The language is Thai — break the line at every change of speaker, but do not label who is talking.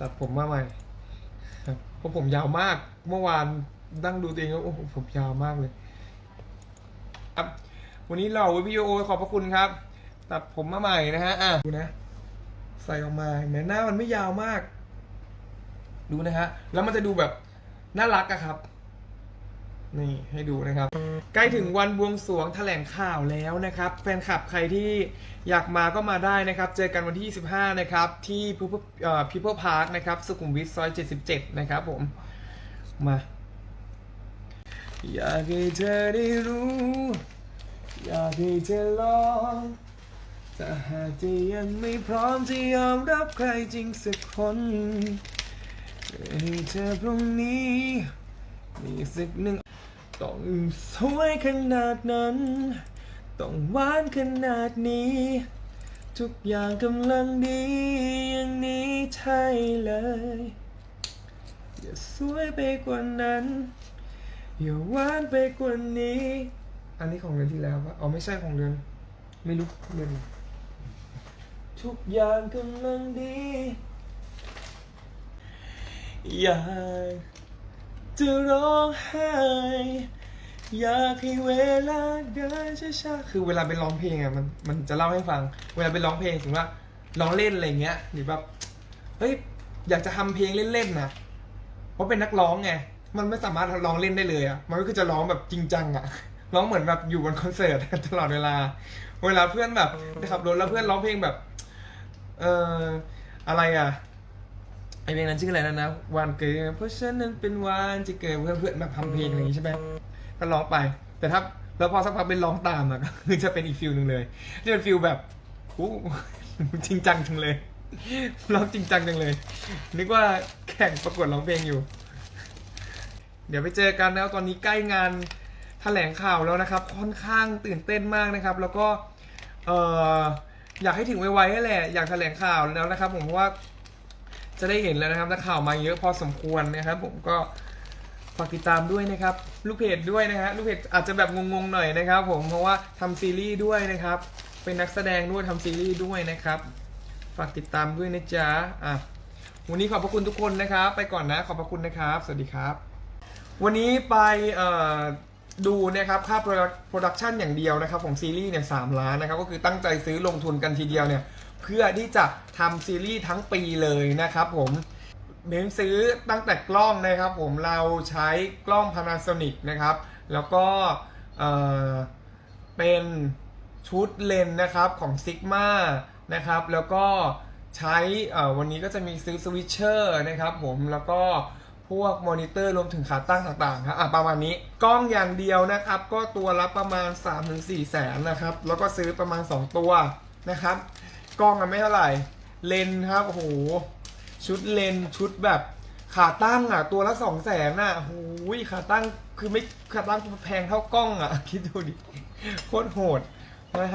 ตัดผมมาใหม่ครับเพราะผมยาวมากเมื่อวานนั่งดูตัวเองแล้วโอ้โหผมยาวมากเลยครับวันนี้เราวิดีโอขอบพระคุณครับ ตัดผมมาใหม่นะฮะอะดูนะ ใส่ออกมาเห็นไหมหน้ามันไม่ยาวมาก ดูนะฮะ แล้วมันจะดูแบบน่ารักอะครับ นี่ให้ดูนะครับ ใกล้ถึงวันบวงสรวงแถลงข่าวแล้วนะครับ แฟนคลับใครที่อยากมาก็มาได้นะครับ เจอกันวันที่ 25 นะครับ ที่ People เอ่อ People Park นะครับ สุขุมวิทซอย 77 นะครับผม มา อยากให้เธอได้รู้ อยากให้เธอลองแต่หากเธอยังไม่พร้อมจะยอมรับใครจริงสักคนให้เธอพรุ่งนี้มีสักหนึ่ง ต้องสวยขนาดนั้น ต้องหวานขนาดนี้ ทุกอย่างกำลังดีอย่างนี้ใช่เลย อย่าสวยไปกว่านั้น อย่าหวานไปกว่านี้ อันนี้ของเดือนที่แล้วปะอ๋อไม่ใช่ของเดือน ไม่รู้เดือนทุกอย่างกำลังดี อยาก จะร้องไห้อยากให้เวลาเดินช้าๆคือเวลาไปร้องเพลงอะมันมันจะเล่าให้ฟัง เวลาไปร้องเพลงถึงว่าร้องเล่นอะไรเงี้ยหรือแบบเฮ้ยอยากจะทำเพลงเล่นๆนะเพราะเป็นนักร้องไงมันไม่สามารถร้องเล่นได้เลยอะมันก็คือจะร้องแบบจริงจังอะร้องเหมือนแบบอยู่บนคอนเสิร์ตตลอดเวลา เวลาเพื่อนแบบไปขับรถแล้วเพื่อนร้องเพลงแบบ เอ่ออะไรอะ ไอเพลงนั้นชื่ออะไรนะนะวันเกิดเพราะฉันนั้นเป็นวันที่เกิดเพื่อนเพื่อนแบบทำเพลงอะไรอย่างนี้ใช่ไหมก็ร้องไป แต่ถ้าแล้วพอสักพักเป็นร้องตามอะก็คือจะเป็นอีกฟิลหนึ่งเลยที่เป็นฟิลแบบโอ้จริงจังจังเลยร้องจริงจังจังเลย นึกว่าแข่งประกวดร้องเพลงอยู่ เดี๋ยวไปเจอกันแล้วตอนนี้ใกล้งานแถลงข่าวแล้วนะครับ ค่อนข้างตื่นเต้นมากนะครับ แล้วก็เอออยากให้ถึงไวๆให้แหละอยากแถลงข่าวแล้วนะครับ ผมเพราะว่า จะได้เห็นแล้วนะครับนักข่าวมาเยอะพอสมควรนะครับผมก็ฝากติดตามด้วยนะครับ ลูกเพจด้วยนะฮะลูกเพจอาจจะแบบงงๆหน่อยนะครับ ผมเพราะว่าทำซีรีส์ด้วยนะครับ เป็นนักแสดงด้วยทำซีรีส์ด้วยนะครับฝากติดตามด้วยนะจ๊ะอะวันนี้ขอบพระคุณทุกคนนะครับ ไปก่อนนะขอบพระคุณนะครับ สวัสดีครับ วันนี้ไปดูนะครับค่าโปรดักชันอย่างเดียวนะครับ ของซีรีส์เนี่ยสามล้านนะครับ ก็คือตั้งใจซื้อลงทุนกันทีเดียวเนี่ย เพื่อที่จะทำซีรีส์ทั้งปีเลยนะครับผมเน้นซื้อตั้งแต่กล้องนะครับ ผมเราใช้กล้อง Panasonic นะครับ แล้วก็เเป็นชุดเลนนะครับของ Sigma นะครับ แล้วก็ใช้วันนี้ก็จะมีซื้อสวิตเชอร์นะครับผมแล้วก็พวกมอนิเตอร์รวมถึงขาตั้งต่างๆครับอะประมาณนี้กล้องอย่างเดียวนะครับ ก็ตัวละประมาณ 3-4 แสนนะครับ แล้วก็ซื้อประมาณ 2 ตัวนะครับ กล้องอะไม่เท่าไหร่ เลนครับโอ้โหชุดเลนชุดแบบขาตั้งอะตัวละสองแสนอะโอ้ยขาตั้งคือไม่ขาตั้งแพงเท่ากล้องอะคิดดูดิโคตรโหดนะฮะ